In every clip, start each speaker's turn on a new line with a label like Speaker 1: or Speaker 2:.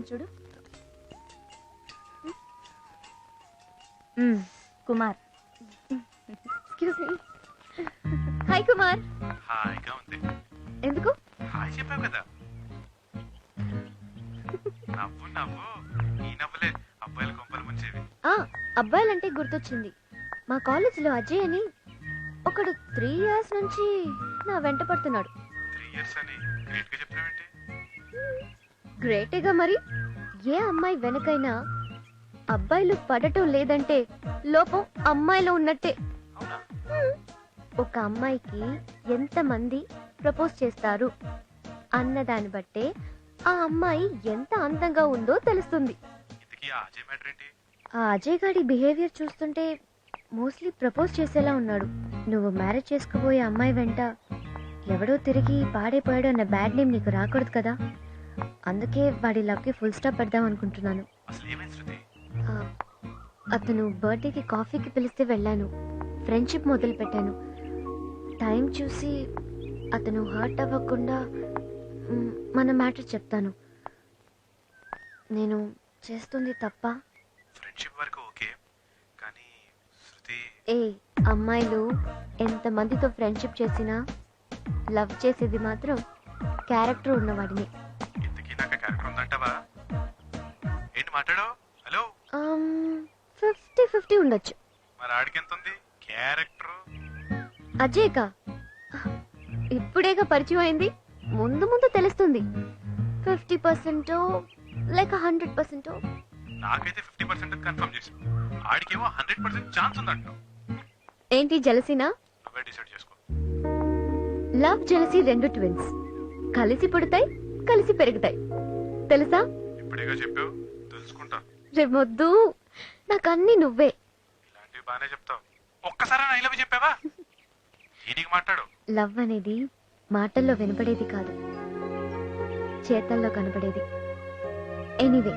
Speaker 1: వస్తుంది చూడు. కుమార్. హాయ్ కుమార్.
Speaker 2: హాయిగా ఉంది.
Speaker 1: ఎందుకు?
Speaker 2: హాయ్ చెప్పావు కదా. నవ్వు నవ్వు. ఈ నవ్వులే అబ్బాయిల కొంపలు ముంచేవి.
Speaker 1: ఆ అబ్బాయిలంటే గుర్తొచ్చింది. మా కాలేజీలో అజయ్ అని ఒకడు త్రీ ఇయర్స్ నుంచి నా వెంట పడుతున్నాడు.
Speaker 2: త్రీ ఇయర్స్ అని గ్రేట్గా చెప్పినావేంటి
Speaker 1: గ్రేటేగా మరి? ఏ అమ్మాయి వెనకైనా అబ్బాయిలు పడటం లేదంటే లోపం అమ్మాయిలో ఉన్నట్టే. ఒక అమ్మాయికి ఎంతమంది ప్రపోజ్ చేస్తారు? అన్నదాన్ని బట్టే ఆ అమ్మాయి ఎంత అందంగా ఉందో తెలుస్తుంది.
Speaker 2: ఆ అజయ్
Speaker 1: ఆ గాడి బిహేవియర్ చూస్తుంటే మోస్ట్లీ ప్రపోజ్ చేసేలా ఉన్నాడు. నువ్వు మ్యారేజ్ చేసుకోబోయే అమ్మాయి వెంట ఎవడో తిరిగి పాడైపోయాడు అన్న బ్యాడ్ నేమ్ నీకు రాకూడదు కదా? అందుకే వాడి లవ్కి ఫుల్ స్టాప్ పెడదాం అనుకుంటున్నాను. ఆ, అతను బర్త్డేకి కాఫీకి పిలిస్తే వెళ్ళాను. ఫ్రెండ్షిప్ మొదలు పెట్టాను. టైం చూసి అతను హర్ట్ అవ్వకుండా మ్, మన మ్యాటర్ చెప్తాను. నేను చేస్తుంది తప్ప.
Speaker 2: ఫ్రెండ్షిప్ వరకు ఓకే కానీ శృతి
Speaker 1: ఏ అమ్మాయిలు ఎంతమందితో ఫ్రెండ్షిప్ చేసినా లవ్ చేసేది మాత్రం క్యారెక్టర్ ఉన్నవాడిని.
Speaker 2: ఏంటి మాట్లాడు? హలో?
Speaker 1: ఫిఫ్టీ ఫిఫ్టీ ఉండొచ్చు.
Speaker 2: మరి ఆడికి ఎంత ఉంది క్యారెక్టర్?
Speaker 1: అజయ్కా? ఇప్పుడేగా పరిచయం అయింది? ముందు ముందు తెలుస్తుంది. ఫిఫ్టీ పర్సెంట్ లేక హండ్రెడ్ పర్సెంట్
Speaker 2: నాకైతే ఫిఫ్టీ పర్సెంట్ కన్ఫర్మ్ చేసి ఆడికేమో హండ్రెడ్ పర్సెంట్ ఛాన్స్ ఉందంటావు.
Speaker 1: ఏంటి జలసినా?
Speaker 2: అవే డిసైడ్ చేసుకో.
Speaker 1: లవ్ జలసి రెండు ట్విన్స్ కలిసి పుడతాయి కలిసి పెరుగుతాయి. తెలుసా?
Speaker 2: ఇప్పుడేగా చెప్పావు?
Speaker 1: రేమొద్దు నాకు అన్ని నువ్వే.
Speaker 2: ఇలాంటివి బాగానే చెప్తావు. ఒక్కసారి ఐ లవ్ చెప్పావా? దీనికి మాట్లాడు.
Speaker 1: లవ్ అనేది మాటల్లో వినపడేది కాదు. చేతల్లో కనపడేది. ఎనీవే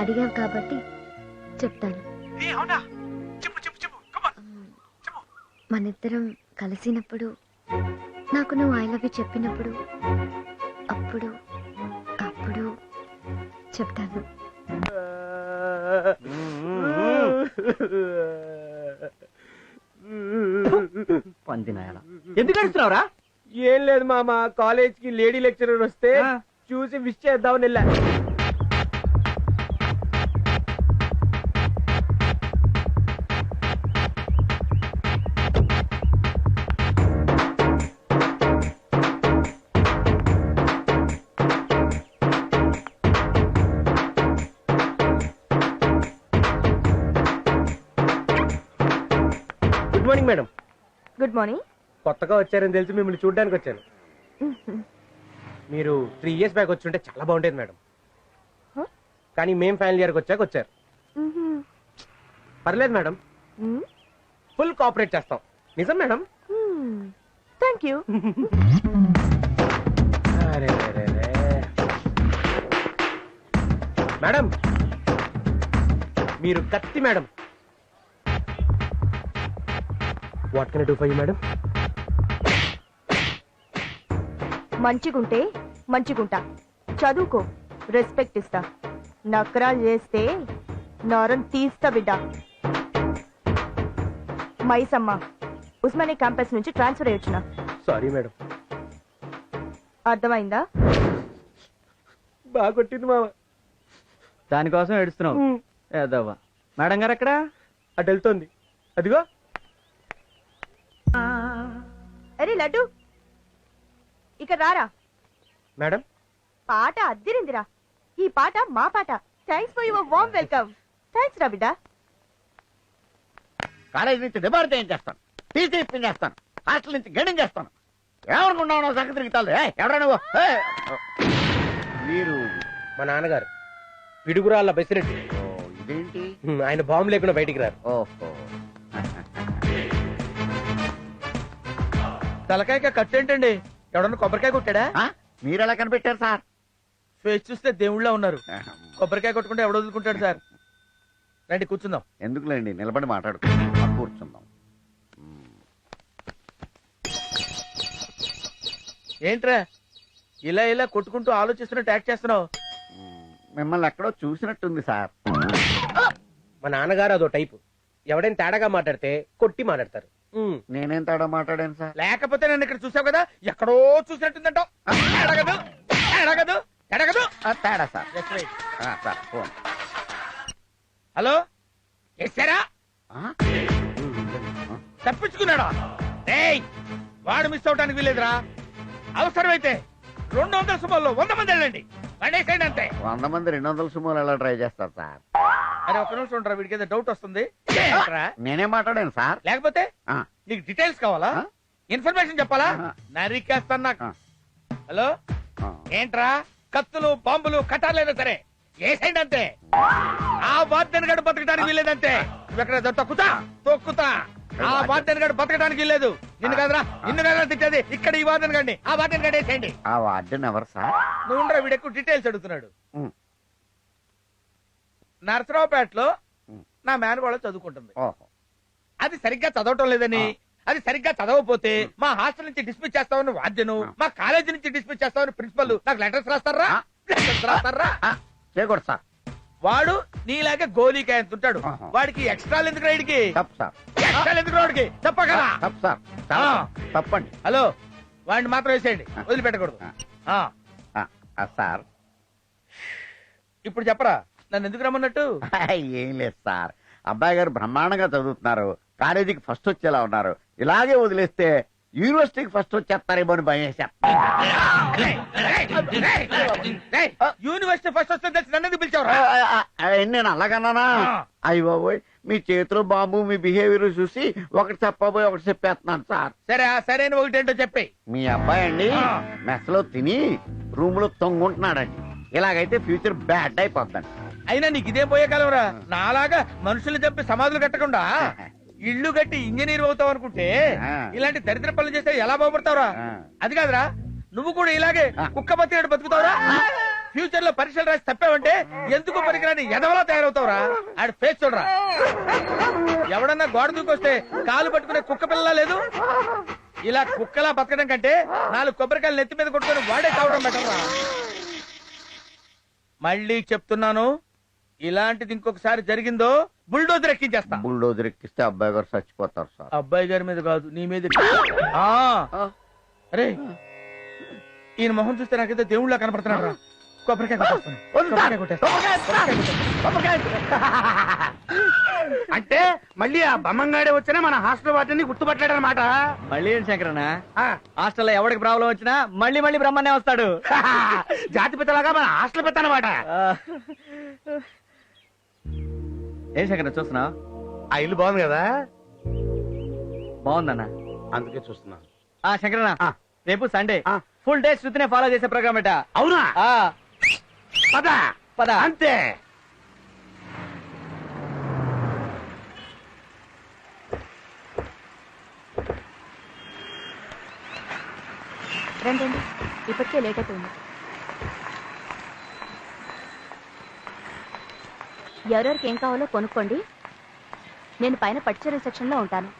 Speaker 1: అడిగావు కాబట్టి చెప్తాను. మనిద్దరం కలిసినప్పుడు నాకు నువ్వు ఐ లవ్ యూ చెప్పినప్పుడు అప్పుడు అప్పుడు చెప్తాను.
Speaker 3: పందినాయాల ఎందుకు అడుగుతున్నావురా?
Speaker 4: ఏం లేదు మామ కాలేజ్కి లేడీ లెక్చరర్ వస్తే. చూసి విష్ చేద్దామని వెళ్ళా. Morning madam.
Speaker 1: Good morning.
Speaker 4: కొత్తగా వచ్చారని తెలిసి మిమ్మల్ని చూడడానికి వచ్చాను. మీరు త్రీ ఇయర్స్ బ్యాక్ వచ్చి ఉంటే చాలా బాగుండేది మేడం? కానీ మేం ఫైనల్ ఇయర్కి వచ్చాక వచ్చారు. పర్లేదు మేడం. ఫుల్ కోఆపరేట్ చేస్తాం. నిజం మేడం?
Speaker 1: Thank you.
Speaker 4: మేడం మీరు కత్తి madam. What can do for you madam
Speaker 5: మంచిగుంటే మంచిగుంటా. చదువుకో. రెస్పెక్ట్ ఇస్తా. నకరాలు చేస్తే నరం తీస్తా బిడ్డ. మైసమ్మ ఉస్మానియా క్యాంపస్ నుంచి ట్రాన్స్ఫర్ అయ్యి వచ్చిన
Speaker 4: సారీ మేడం
Speaker 5: అర్థమైందా?
Speaker 4: బాగా కొట్టింది మామ.
Speaker 3: దానికోసం ఏడుస్తున్నావు. ఏదవ్వా మేడం గారు ఎక్కడ?
Speaker 4: అటు వెళ్తోంది. అదిగో.
Speaker 5: అరే లడ్డు. ఇక రారా.
Speaker 4: మేడం?
Speaker 5: పాట అద్దిరిందిరా. ఈ పాట మా పాట. Thanks for your warm welcome thanks రా బిడ్డ.
Speaker 3: కాలేజీ నుంచి డిబార్ ఏం చేస్తాను? టీసీ ఇప్పించేస్తాను హాస్టల్ నుంచి గడింగ్ చేస్తాను. ఏమనుకున్నావు నా సంగతి తిరుగుతాను ఎవరా నువ్వు? ఏయ్! మీరు
Speaker 4: మా నాన్నగారు పిడుగురాళ్ళ బెసిరెడ్డి.
Speaker 3: ఓ, ఇదేంటి?
Speaker 4: ఆయన బాంబు లేకుండా బయటికి రారు.
Speaker 3: ఓహో.
Speaker 6: తలకాయక కట్ ఏంటండి? ఎవడన్నా కొబ్బరికాయ కొట్టాడా?
Speaker 3: ఆ? మీరు ఎలా కనిపెట్టారు సార్?
Speaker 6: ఫేస్ చూస్తే దేవుళ్ళ ఉన్నారు. కొబ్బరికాయ కొట్టుకుంటే ఎవడు వదులుకుంటాడు సార్? రండి కూర్చుందాం.
Speaker 3: ఎందుకులేండి? నిలబడి మాట్లాడుకుందాం కూర్చుందాం.
Speaker 6: ఏంట్రా? ఇలా ఇలా కొట్టుకుంటూ ఆలోచిస్తున్నట్టు యాక్ట్ చేస్తున్నావు.
Speaker 3: మిమ్మల్ని ఎక్కడో చూసినట్టుంది సార్.
Speaker 4: మా నాన్నగారు అదో టైపు. ఎవడైనా తేడాగా మాట్లాడితే కొట్టి మాట్లాడతారు.
Speaker 3: నేనేం తేడా మాట్లాడాను సార్?
Speaker 6: లేకపోతే నన్ను ఇక్కడ చూసావు కదా? ఎక్కడో చూసినట్టుందంటావు. ఎడగదు ఎడగదు
Speaker 3: ఆ, తేడా సార్. Sir phone.
Speaker 6: హలో?
Speaker 3: ఆ?
Speaker 6: తప్పించుకున్నాడా? ఏయ్ వాడు మిస్ అవటానికి వీలేదురా అవసరమైతే రెండు వందల సుమారులో వంద మంది వెళ్ళండి. పడేసేయండి అంతే.
Speaker 3: వంద మంది రెండు వందల సుమోలు ఎలా ట్రై చేస్తారు సార్?
Speaker 6: అరే ఒక నిమిషం ఉండరా వీడికి ఏదో డౌట్ వస్తుంది. ఏంట్రా?
Speaker 3: నేనే మాట్లాడాను సార్?
Speaker 6: లేకపోతే
Speaker 3: ఆ,
Speaker 6: నీకు డీటెయిల్స్ కావాలా?
Speaker 3: ఆ?
Speaker 6: ఇన్ఫర్మేషన్ చెప్పాలా?
Speaker 3: ఆ.
Speaker 6: నరికేస్తాను నాకు.
Speaker 3: ఆ.
Speaker 6: హలో?
Speaker 3: ఆ.
Speaker 6: ఏంట్రా? కత్తులు బాంబులు కట్టాలైనా సరే. ఏసైండి అంతే? ఆ వాద్యను గడు బతకడానికి వీల్లేదంతే. నువ్వెక్కడ తొక్కుతా? తొక్కుతా. ఆ వాద్యను గడు బతకడానికి వీల్లేదు. నిన్ను కదరా నిన్ను కదరా తిట్టేది. ఇక్కడ ఈ వాద్యను గండి. ఆ వాద్యను గడి వేసేయండి
Speaker 3: ఆ వార్డెన్ ఎవరు సార్?
Speaker 6: నువ్వు ఉండరా వీడు ఎక్కువ డీటెయిల్స్ అడుగుతున్నాడు.
Speaker 3: ఉమ్.
Speaker 6: నరసరావుపేటలో. నా మేనగోళ చదువుకుంటుంది.
Speaker 3: ఓహో.
Speaker 6: అది సరిగ్గా చదవటం లేదని అది సరిగ్గా చదవకపోతే మా హాస్టల్ నుంచి డిస్మిస్ చేస్తామని వాద్యను మా కాలేజీ నుంచి డిస్మిస్ చేస్తామని ప్రిన్సిపల్ నాకు లెటర్స్ రాస్తారా. లెటర్స్ రాస్తారా?
Speaker 3: చేయకూడదు సార్.
Speaker 6: వాడు నీలాగే గోలీకాయ ఉంటాడు. వాడికి ఎక్స్ట్రా ఎందుకు రైడ్కి ఎక్స్ట్రా ఎందుకు రాడికి చెప్పగలరా.
Speaker 3: తప్పండి.
Speaker 6: హలో వాడిని మాత్రం వేసేయండి. వదిలిపెట్టకూడదు.
Speaker 3: సార్.
Speaker 6: ఇప్పుడు చెప్పరా? నన్ను ఎందుకు రమ్మన్నట్టు?
Speaker 3: ఏం లేదు సార్. అబ్బాయి గారు బ్రహ్మాండంగా చదువుతున్నారు. కాలేజీకి ఫస్ట్ వచ్చేలా ఉన్నారు. ఇలాగే వదిలేస్తే యూనివర్సిటీకి ఫస్ట్ వచ్చేస్తారేమో అని భయం
Speaker 6: యూనివర్సిటీ ఫస్ట్ వస్తే నన్ను
Speaker 3: ఆ, నేను అలాగన్నానా. అయ్యి బాబోయ్ మీ చేతిలో బాంబు మీ బిహేవియర్ చూసి ఒకటి చెప్పబోయి ఒకటి చెప్పేస్తున్నాను సార్.
Speaker 6: సరే ఆ సరైన ఒకటి ఏంటో చెప్పి
Speaker 3: మీ అబ్బాయి అండి. మెస్లో తిని రూమ్లో తొంగుంటున్నాడండి. ఇలాగైతే ఫ్యూచర్ బ్యాడ్ అయిపోద్దండి.
Speaker 6: అయినా నీకు ఇదే పోయే కాలంరా నాలాగా మనుషులు చెప్పి సమాధులు కట్టకుండా ఇల్లు కట్టి ఇంజనీర్ అవుతావు అనుకుంటే. ఇలాంటి దరిద్ర పనులు చేస్తే ఎలా బాగుపడతావురా. అది కాదురా. నువ్వు కూడా ఇలాగే. కుక్క బతికేడు బతుకుతావురా? ఫ్యూచర్లో పరీక్షలు రాసి తప్పావంటే ఎందుకు పనికిరాని ఎదవలా తయారవుతావురా? ఆడి ఫేస్ చూడరా. ఎవడన్నా గోడ దూకొస్తే కాలు పట్టుకునే కుక్క పిల్లలా లేదు? ఇలా కుక్కలా బతకడం కంటే నాలుగు కొబ్బరికాయలు నెత్తి మీద కొట్టుకొని వాడే కావడం బెటర్రా. మళ్ళీ చెప్తున్నాను ఇలాంటిది ఇంకొకసారి జరిగిందో బుల్డోజర్ ఎక్కించేస్తా.
Speaker 3: బుల్డోజర్ ఎక్కిస్తే అబ్బాయి గారు చచ్చిపోతారు సార్.
Speaker 6: అబ్బాయి గారి మీద కాదు నీ మీద ఆ. అరే ఈయన మొహం చూస్తే నాకైతే దేవుళ్ళ కనపడుతున్నాడు రా. కొబ్బరికాయ.
Speaker 4: అంటే మళ్ళీ ఆ బమ్మంగాడే వచ్చినా మన హాస్టల్ వాటిని గుర్తుపట్టాడనమాట
Speaker 7: మళ్ళీ ఏంటి శంకరన్న? హాస్టల్లో ఎవరికి ప్రాబ్లం వచ్చినా మళ్ళీ మళ్ళీ బ్రహ్మనే వస్తాడు.
Speaker 4: జాతి పిత్తలాగా మన హాస్టల్ పెద్ద అనమాట
Speaker 7: ఆ. ఏం శంకరన్న చూస్తున్నా
Speaker 4: ఆ ఇల్లు బాగుంది కదా?
Speaker 7: బాగుందన్న.
Speaker 4: అందుకే చూస్తున్నాను
Speaker 7: ఆ శంకరన్న
Speaker 4: ఆ.
Speaker 7: రేపు సండే.
Speaker 4: ఆ.
Speaker 7: ఫుల్ డే శృతినే ఫాలో చేసే ప్రోగ్రామ్ ఎట
Speaker 4: అవునా?
Speaker 7: ఆ,
Speaker 4: పద.
Speaker 7: పద.
Speaker 4: అంతే.
Speaker 5: రండి రండి. ఇప్పటికే లేట్ అయిపోయింది. ఎవరెవరికి ఏం కావాలో కొనుక్కోండి. నేను పైన పట్టుచీరల సెక్షన్లో ఉంటాను.